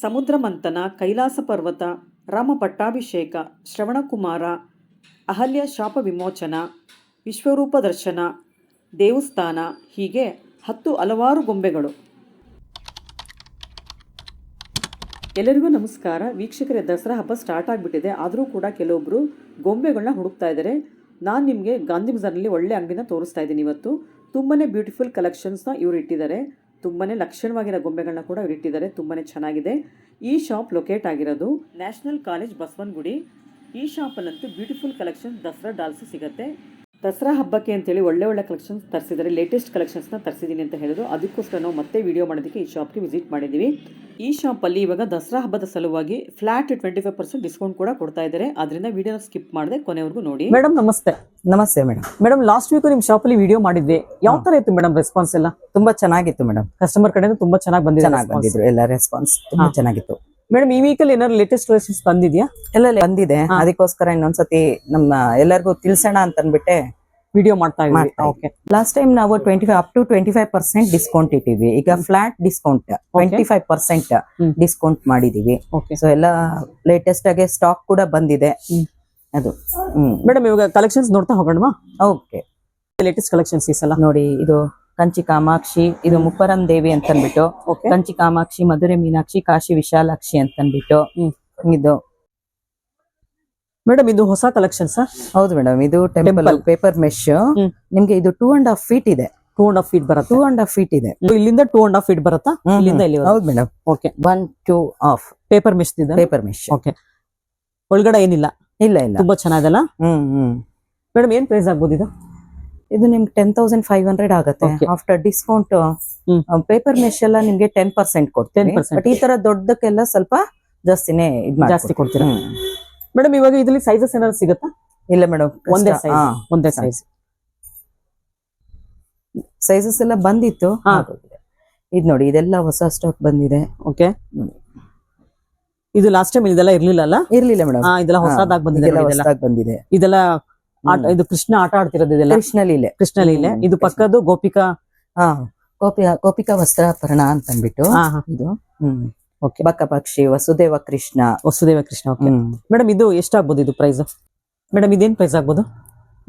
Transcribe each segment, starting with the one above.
ಸಮುದ್ರ ಮಂಥನ ಕೈಲಾಸ ಪರ್ವತ ರಾಮ ಪಟ್ಟಾಭಿಷೇಕ ಶ್ರವಣಕುಮಾರ, ಅಹಲ್ಯ ಶಾಪ ವಿಮೋಚನ, ವಿಶ್ವರೂಪ ದರ್ಶನ, ದೇವಸ್ಥಾನ, ಹೀಗೆ ಹತ್ತು ಹಲವಾರು ಗೊಂಬೆಗಳು. ಎಲ್ಲರಿಗೂ ನಮಸ್ಕಾರ. ವೀಕ್ಷಕರೇ, ದಸರಾ ಹಬ್ಬ ಸ್ಟಾರ್ಟ್ ಆಗಿಬಿಟ್ಟಿದೆ. ಆದರೂ ಕೂಡ ಕೆಲವೊಬ್ಬರು ಗೊಂಬೆಗಳನ್ನ ಹುಡುಕ್ತಾ ಇದ್ದಾರೆ ನಾನು ನಿಮಗೆ ಗಾಂಧಿ ಬಜಾರ್ನಲ್ಲಿ ಒಳ್ಳೆ ಅಂಗಡಿನ ತೋರಿಸ್ತಾ ಇದ್ದೀನಿ ಇವತ್ತು. ತುಂಬನೇ ಬ್ಯೂಟಿಫುಲ್ ಕಲೆಕ್ಷನ್ಸ್ನ ಇವರು ಇಟ್ಟಿದ್ದಾರೆ. ತುಂಬಾ ಲಕ್ಷಣವಾಗಿರೋ ಗೊಂಬೆಗಳನ್ನ ಕೂಡ ಇವ್ರು ಇಟ್ಟಿದ್ದಾರೆ. ತುಂಬಾ ಚೆನ್ನಾಗಿದೆ. ಈ ಶಾಪ್ ಲೊಕೇಟ್ ಆಗಿರೋದು ನ್ಯಾಷನಲ್ ಕಾಲೇಜ್ ಬಸವನಗುಡಿ. ಈ ಶಾಪಲ್ಲಂತೂ ಬ್ಯೂಟಿಫುಲ್ ಕಲೆಕ್ಷನ್ ದಸರಾ ಡಾಲ್ಸು ಸಿಗುತ್ತೆ. ದಸರಾ ಹಬ್ಬಕ್ಕೆ ಅಂತೇಳಿ ಒಳ್ಳೆ ಒಳ್ಳೆ ಕಲೆಕ್ಷನ್ಸ್ ತರಿಸಿದ್ದಾರೆ. ಲೇಟೆಸ್ಟ್ ಕಲೆಕ್ಷನ್ಸ್ನ ತರಿಸಿದ್ದೀನಿ ಅಂತ ಹೇಳಿದ್ರು. ಅದಕ್ಕೋಸ್ಕರ ನಾವು ಮತ್ತೆ ವಿಡಿಯೋ ಮಾಡೋದಕ್ಕೆ ಈ ಶಾಪ್ಗೆ ವಿಸಿಟ್ ಮಾಡಿದ್ದೀವಿ ಈ ಶಾಪಲ್ಲಿ ಇವಾಗ ದಸರಾ ಹಬ್ಬದ ಸಲುವಾಗಿ flat twenty five percent discount ಕೂಡ ಕೊಡ್ತಾ ಇದ್ದಾರೆ. ಅದರಿಂದ ವಿಡಿಯೋನ ಸ್ಕಿಪ್ ಮಾಡದೆ ಕೊನೆವರೆಗೂ ನೋಡಿ. ಮೇಡಮ್ ನಮಸ್ತೆ. ನಮಸ್ತೆ ಮೇಡಮ್ ಮೇಡಮ್ ಲಾಸ್ಟ್ ವೀಕ್ ನಿಮ್ಮ ಶಾಪಲ್ಲಿ ವಿಡಿಯೋ ಮಾಡಿದ್ವಿ. ಯಾವ ತರ ಇತ್ತು ಮೇಡಮ್ ರೆಸ್ಪಾನ್ಸ್ ಎಲ್ಲ? ತುಂಬಾ ಚೆನ್ನಾಗಿತ್ತು ಮೇಡಮ್ ಕಸ್ಟಮರ್ ಕಡೆಯಿಂದ ತುಂಬಾ ಚೆನ್ನಾಗಿ ಬಂದಿದೆ ಬಂದಿದ್ರು. ಎಲ್ಲ ರೆಸ್ಪಾನ್ಸ್ ತುಂಬಾ ಚೆನ್ನಾಗಿತ್ತು. ಮೇಡಮ್ ಈ ವೀಕಲ್ಲಿ ಏನಾದ್ರು ಲೇಟೆಸ್ಟ್ ಕಲೆಕ್ಷನ್ಸ್ ಬಂದಿದ್ಯಾ? ಎಲ್ಲ ಬಂದಿದೆ. ಅದಕ್ಕೋಸ್ಕರ ಇನ್ನೊಂದ್ಸತಿ ನಮ್ಮ ಎಲ್ಲರಿಗೂ ತಿಳಿಸೋಣ ಅಂತ ಅಂದ್ಬಿಟ್ಟೆ ವಿಡಿಯೋ ಮಾಡ್ತಾ ಇದ್ದೀವಿ. ಓಕೆ ಲಾಸ್ಟ್ ಟೈಮ್ ನಾವು twenty five up to twenty five percent discount ಇಟ್ಟಿದ್ವಿ. ಈಗ flat discount twenty five percent. Discount ಮಾಡಿದೀವಿ. ಓಕೆ ಸೊ ಎಲ್ಲ ಲೇಟೆಸ್ಟ್ ಆಗಿ ಸ್ಟಾಕ್ ಕೂಡ ಬಂದಿದೆ. ಅದು ಹ್ಮ್. ಮೇಡಮ್ ಇವಾಗ ಕಲೆಕ್ಷನ್ಸ್ ನೋಡ್ತಾ ಹೋಗೋಣ ಓಕೆ ಲೇಟೆಸ್ಟ್ ಕಲೆಕ್ಷನ್ಸ್ ಈ ಸಲ? ನೋಡಿ ಇದು ಕಂಚಿ ಕಾಮಾಕ್ಷಿ ಇದು ಮುಪ್ಪರಂ ದೇವಿ ಅಂತ ಅಂದ್ಬಿಟ್ಟು ಓಕೆ ಕಂಚಿ ಕಾಮಾಕ್ಷಿ ಮಧುರೆ ಮೀನಾಕ್ಷಿ ಕಾಶಿ ವಿಶಾಲಾಕ್ಷಿ ಅಂತ ಅಂದ್ಬಿಟ್ಟು ಇದು. ಮೇಡಮ್ ಇದು ಹೊಸ ಕಲೆಕ್ಷನ್ಸ್ ಹೌದು ಮೇಡಮ್ ಇದು ಟೆಂಪಲ್ ಪೇಪರ್ ಮೆಶ್. ನಿಮ್ಗೆ ಇದು ಟೂ ಅಂಡ್ ಹಾಫ್ ಫೀಟ್ ಇದೆ. ಟೂ ಅಂಡ್ ಹಾಫ್ ಫೀಟ್ ಬರುತ್ತೆ. ಟೂ ಅಂಡ್ ಹಾಫ್ ಫೀಟ್ ಇದೆ. ಇಲ್ಲಿಂದ ಟೂ ಅಂಡ್ ಹಾಫ್ ಫೀಟ್ ಬರುತ್ತಾ? ಇಲ್ಲಿಂದ ಇಲ್ಲಿ ಹೌದು madam. Okay one two of paper mache ಇದೆ? ಪೇಪರ್ ಮೆಶ್ ಓಕೆ ಒಳಗಡೆ ಏನಿಲ್ಲ? ಇಲ್ಲ ಇಲ್ಲ. ತುಂಬಾ ಚೆನ್ನಾಗಲ್ಲ ಹ್ಮ್ ಹ್ಮ್. ಮೇಡಮ್ ಏನ್ ಪ್ರೈಸ್ ಆಗ್ಬೋದು ಇದು? ಇದು ನಿಮ್ಗೆ ಟೆನ್ ತೌಸಂಡ್ ಫೈವ್ ಹಂಡ್ರೆಡ್ ಆಗುತ್ತೆ. ಆಫ್ಟರ್ ಡಿಸ್ಕೌಂಟ್ ಪೇಪರ್ ಮೆಶ್ ಎಲ್ಲ ನಿಮ್ಗೆ ಟೆನ್ ಪರ್ಸೆಂಟ್ ಕೊಡ್ತೀನಿ. 10% ಬಟ್ ಈ ತರ ದೊಡ್ಡಕ್ಕೆಲ್ಲ ಸ್ವಲ್ಪ ಜಾಸ್ತಿನೇ ಇದ್ ಜಾಸ್ತಿ ಕೊಡ್ತೀರಾ. ಮೇಡಮ್ ಇವಾಗ ಇದ್ರಲ್ಲಿ ಸೈಜಸ್ ಏನಾದ್ರು ಸಿಗುತ್ತಾ? ಇಲ್ಲ ಮೇಡಮ್ ಒಂದೇ ಸೈಜ್ ಒಂದೇ ಸೈಜ್ ಸೈಜಸ್ ಎಲ್ಲ ಬಂದಿತ್ತು. ಇದು ನೋಡಿ ಇದೆಲ್ಲ ಹೊಸ ಸ್ಟಾಕ್ ಬಂದಿದೆ. ಓಕೆ ಇದು ಲಾಸ್ಟ್ ಟೈಮ್ ಇದೆಲ್ಲ ಇರ್ಲಿಲ್ಲ ಅಲ್ಲ? ಇರ್ಲಿಲ್ಲ ಮೇಡಮ್. ಇದೆಲ್ಲ ಹೊಸದಾಗಿ ಬಂದಿದೆ ಇದೆಲ್ಲ. ಹೊಸದಾಗಿ ಬಂದಿದೆ. ಇದೆಲ್ಲ. ಇದು ಕೃಷ್ಣ ಆಟ ಆಡ್ತಿರೋದು ಇದೆಲ್ಲ? ಕೃಷ್ಣ ಲೀಲೆ. ಕೃಷ್ಣ ಲೀಲೆ. ಇದು. ಪಕ್ಕದ್ದು ಗೋಪಿಕಾ? ಹಾ ಗೋಪಿಕಾ ಗೋಪಿಕಾ ವಸ್ತ್ರಾಪರಣ ಅಂತ ಹಾ ಇದು. ಹ್ಮ್. ಓಕೆ. ಬಕ್ಕ ಪಕ್ಷಿ ವಸುದೇವ ಕೃಷ್ಣ. ವಸುದೇವ ಕೃಷ್ಣ ಓಕೆ. ಮೇಡಮ್ ಇದು ಎಷ್ಟಾಗ್ಬೋದು ಇದು ಪ್ರೈಸ್ ಮೇಡಮ್ ಇದೇನ್ ಪ್ರೈಸ್ ಆಗ್ಬೋದು?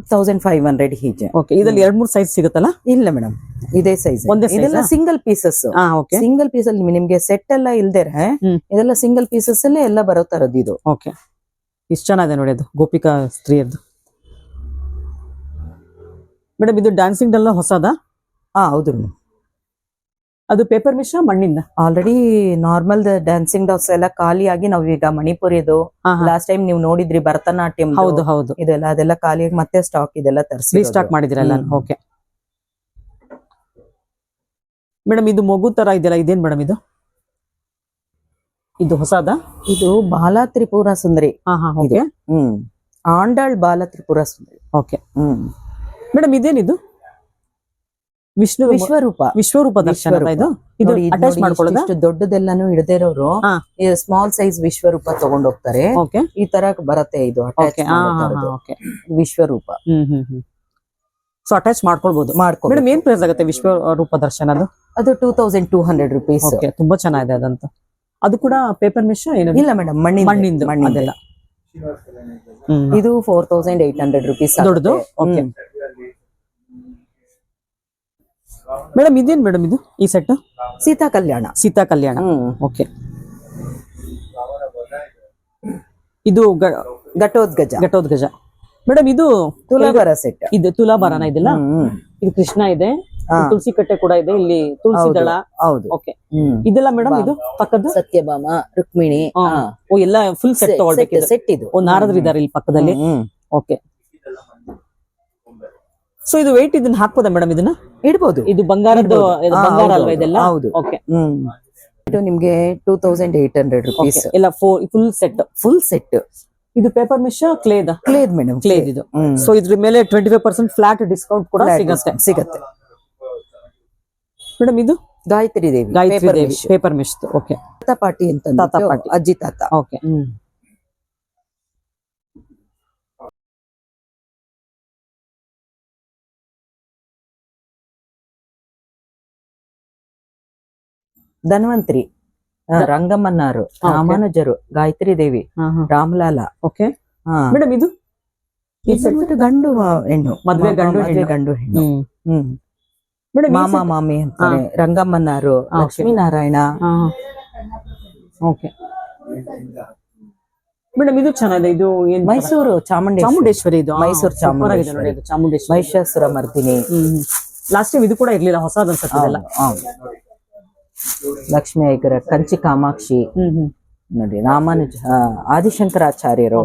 ತೌಸಂಡ್ ಫೈವ್ ಹಂಡ್ರೆಡ್ ಹೀಗೆ. ಓಕೆ ಇದ್ರಲ್ಲಿ ಎರಡ್ ಮೂರ್ ಸೈಜ್ ಸಿಗುತ್ತಲ್ಲ? ಇಲ್ಲ ಮೇಡಮ್ ಇದೇ ಸೈಜ್ ಇದೆಲ್ಲ ಸಿಂಗಲ್ ಪೀಸಸ್ ಸಿಂಗಲ್ ಪೀಸ್ ಅಲ್ಲಿ ನಿಮ್- ನಿಮ್ಗೆ ಸೆಟ್ ಎಲ್ಲ ಇಲ್ದೇರೆ ಹ್ಮ್. ಇದೆಲ್ಲ ಸಿಂಗಲ್ ಪೀಸಸ್ ಅಲ್ಲೇ ಎಲ್ಲ ಬರೋ ತರದ್ದು ಇದು. ಓಕೆ. ಇಷ್ಟು ಚೆನ್ನಾಗಿದೆ ನೋಡಿ ಅದು ಗೋಪಿಕಾ ಸ್ತ್ರೀಯರ್ದು ಮೇಡಮ್ ಇದು ಡ್ಯಾನ್ಸಿಂಗ್ ಡಲ್ಲ ಹೊಸದಾ? ಹಾ ಹೌದು. ಅದು ಪೇಪರ್ ಮಿಶ್ರ ಮಣ್ಣಿಂದ. ಆಲ್ರೆಡಿ ನಾರ್ಮಲ್ ಡ್ಯಾನ್ಸಿಂಗ್ ಡಾಸ್ ಎಲ್ಲ ಖಾಲಿಯಾಗಿ ನಾವು ಈಗ ಮಣಿಪುರಿದು. ಲಾಸ್ಟ್ ಟೈಮ್ ನೀವು ನೋಡಿದ್ರಿ ಭರತನಾಟ್ಯಂ ಹೌದು ಹೌದು. ಇದೆಲ್ಲ ಅದೆಲ್ಲ ಖಾಲಿಯಾಗಿ ಮತ್ತೆ ಸ್ಟಾಕ್ ಇದೆಲ್ಲ ತರಿಸಿ ಸ್ಟಾಕ್ ಮಾಡಿದಿರಲ್ಲ? ಓಕೆ ಮೇಡಮ್ ಇದು ಮಗು ತರ ಇದೆಲ್ಲ ಇದೇನ್ ಮೇಡಮ್ ಇದು? ಇದು ಹೊಸದ? ಇದು ಬಾಲ ತ್ರಿಪುರ ಸುಂದರಿ. ಹಾ ಹಾ ಓಕೆ ಹ್ಮ್. ಆಂಡಾಳ್ ಬಾಲ ತ್ರಿಪುರ ಸುಂದರಿ. ಓಕೆ ಹ್ಮ್. ಮೇಡಮ್ ಇದೇನಿದು? ವಿಷ್ಣು ವಿಶ್ವರೂಪ. ವಿಶ್ವರೂಪ ದರ್ಶನ. ಇದು? ಇದು ಅಟ್ಯಾಚ್ ಮಾಡ್ಕೊಳ್ಳೋದು? ದೊಡ್ಡದೆಲ್ಲಾನು ಇಡದಿರೋರು ಇರೋರು ಸ್ಮಾಲ್ ಸೈಜ್ ವಿಶ್ವರೂಪ ತಗೊಂಡೋಗ್ತಾರೆ. ಓಕೆ. ಈ ತರ ಬರತ್ತೆ ಇದು ವಿಶ್ವರೂಪ. ಸೊ ಅಟ್ಯಾಚ್ ಮಾಡ್ಕೊಳ್ಬಹುದು ಮಾಡ್ಕೊ ಮೇಡಮ್ ಏನ್ ಪ್ರೈಸ್ ಆಗುತ್ತೆ ವಿಶ್ವರೂಪ ದರ್ಶನ ಅದು two thousand two hundred rupees ತುಂಬಾ ಚೆನ್ನಾಗಿದೆ ಅದಂತ. ಅದು ಕೂಡ ಪೇಪರ್ ಮಿಶ್ ಏನು ಇಲ್ಲ ಮೇಡಮ್ ಮಣ್ಣಿನ ಮಣ್ಣಿಂದು ಮಣ್ಣಿಂದೆಲ್ಲ ಇದು four thousand eight hundred rupees ದೊಡ್ಡದು? ಓಕೆ. ಮೇಡಮ್ ಇದೇನ್ ಮೇಡಮ್ ಇದು? ಈ ಸೆಟ್ ಸೀತಾ ಕಲ್ಯಾಣ. ಸೀತಾ ಕಲ್ಯಾಣ. ಓಕೆ ಇದು ಘಟೋದ್ಗಜ. ಘಟೋದ್ಗಜ. ಮೇಡಮ್ ಇದು ತುಲಾಭಾರ ಸೆಟ್ ಇದು ತುಲಾಭಾರನ ಇದೆಲ್ಲ? ಇದು ಕೃಷ್ಣ ಇದೆ. ತುಳಸಿ ಕಟ್ಟೆ ಕೂಡ ಇದೆ. ಇಲ್ಲಿ ತುಳಸಿ ಹೌದು. ದಳ. ಹೌದು. ಓಕೆ ಇದೆಲ್ಲ ಮೇಡಮ್ ಇದು ಪಕ್ಕದ ಸತ್ಯಭಾಮ ರುಕ್ಮಿಣಿ. ಓ ಎಲ್ಲ ಫುಲ್ ಸೆಟ್ ತಗೊಳ್ಬೇಕು ಸೆಟ್ ಇದು. ಓ ನಾರದ್ರು ಇದಾರೆ ಇಲ್ಲಿ ಪಕ್ಕದಲ್ಲಿ. ಓಕೆ ಸೊ ಇದು ವೆಯ್ಟ್ ಇದನ್ನ ಹಾಕ್ಬೋದಾ ಮೇಡಮ್ ಇದನ್ನ? ಇಡ್ಬೋದು. ಇದು ಬಂಗಾರದ್ದು ಇದು ಬಂಗಾರ ಅಲ್ವಾ ಇದೆಲ್ಲ? ಹೌದು. ಓಕೆ ಹ್ಮ್. ಇದು ನಿಮ್ಗೆ two thousand eight hundred rupees ಎಲ್ಲ ಫುಲ್ ಸೆಟ್ ಫುಲ್ ಸೆಟ್ ಇದು ಪೇಪರ್ ಮಿಶ್ ಕ್ಲೇದ ಕ್ಲೇದ್ ಮೇಡಮ್ ಕ್ಲೇದ್ ಇದು. ಸೊ ಇದ್ರ ಮೇಲೆ twenty five percent flat discount ಕೂಡ ಸಿಗುತ್ತೆ. ಸಿಗುತ್ತೆ. ಮೇಡಮ್ ಇದು? Gayatri Devi Gayatri paper Devi. Paper mache okay ತಾತ ಪಾಟಿ ಅಂತ ತಾತ ಪಾಟಿ. ಅಜ್ಜಿ ತಾತ. ಓಕೆ ಧನ್ವಂತ್ರಿ ರಂಗಮ್ಮನಾರು. ರಾಮಾನುಜರು ಗಾಯತ್ರಿ ದೇವಿ ರಾಮಲಾಲ. ಓಕೆ. ಮೇಡಮ್ ಇದು? ಇದು ಗಂಡು ಹೆಣ್ಣು. ಮದ್ವೆ ಗಂಡು ಮದ್ವೆ ಹೆಣ್ಣು. ಗಂಡು ಹೆಣ್ಣು. ಹ್ಮ್. ಮಾಮ ಮಾಮಿ ಅಂತಾರೆ ರಂಗಮ್ಮನಾರು. ಲಕ್ಷ್ಮೀನಾರಾಯಣ. ಓಕೆ ಮೇಡಮ್ ಇದು ಚೆನ್ನಾಗಿದೆ. ಇದು ಮೈಸೂರು ಚಾಮುಂಡೇಶ್ವರಿ. ಚಾಮುಂಡೇಶ್ವರಿ ಇದು. ಮೈಸೂರು ಚಾಮುಂಡೇಶ್ವರಿ. ಇದು ಚಾಮುಂಡೇಶ್ವರಿ. ಮಹಿಷಾಸುರ ಮರ್ದಿನಿ ಲಾಸ್ಟ್ ಟೈಮ್ ಇದು ಕೂಡ ಇರ್ಲಿಲ್ಲ ಹೊಸದ್ ಅನ್ಸುತ್ತೆ. ಲಕ್ಷ್ಮೀ ಐಕರ ಕಂಚಿ ಕಾಮಾಕ್ಷಿ. ಹ್ಮ್ ಹ್ಮ್ ನೋಡಿ ರಾಮಾನುಜ ಆದಿಶಂಕರಾಚಾರ್ಯರು.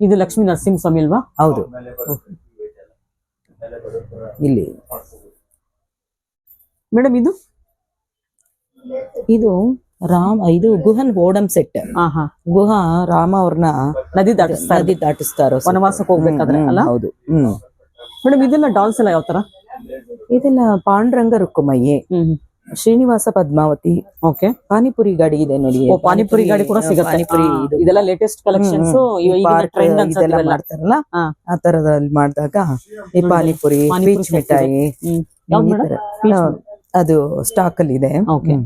ಇದು ಲಕ್ಷ್ಮೀ ನರಸಿಂಹ ಸ್ವಾಮಿ ಅಲ್ವಾ? ಹೌದು. ಇಲ್ಲಿ. ಮೇಡಮ್ ಇದು? ಇದು ರಾಮ್ ಇದು ಗುಹನ್ ಓಡಂ ಸೆಟ್. ಗುಹ ರಾಮ ಅವ್ರನ್ನ ನದಿ ದಾಟಿಸ್ತಾ ನದಿ ದಾಟಿಸ್ತಾರೋ. ವನವಾಸಕ್ಕೆ ಹೋಗ್ಬೇಕಾದ್ರೆ ಅಲ್ಲ? ಹೌದು. ಹ್ಮ್. ಮೇಡಮ್ ಇದೆಲ್ಲ ಡಾಲ್ಸ್ ಎಲ್ಲ ಯಾವ ತರ ಇದೆಲ್ಲ ಪಾಂಡುರಂಗ ರುಕ್ಕುಮಯ್ಯೆ ಶ್ರೀನಿವಾಸ ಪದ್ಮಾವತಿ ಓಕೆ ಪಾನಿಪುರಿ ಗಾಡಿ ಇದೆ ನೋಡಿ ಓ ಪಾನಿಪುರಿ ಗಾಡಿ ಕೂಡ ಸಿಗುತ್ತೆ. ಪಾನಿಪುರಿ ಹಾ, ಇದು. ಇದೆಲ್ಲ ಲೇಟೆಸ್ಟ್ ಕಲೆಕ್ಷನ್ಸ್ ಟ್ರೆಂಡ್ ಇದೆಲ್ಲ ಮಾಡ್ತಾರಲ್ಲ ಹಾ. ಆ ತರದಲ್ಲಿ ಮಾಡಿದಾಗ ಈ ಪಾನಿಪುರಿ ಪಾನಿಪುರಿ ಪೀಚ್ set ಮಿಠಾಯಿ ಹ್ಮ್. ಯಾವ್ದು ಈ ಮೇಡಮ್? ತರ. ಹಾ, ಅದು ಸ್ಟಾಕ್ ಅಲ್ಲಿ ಇದೆ. ಓಕೆ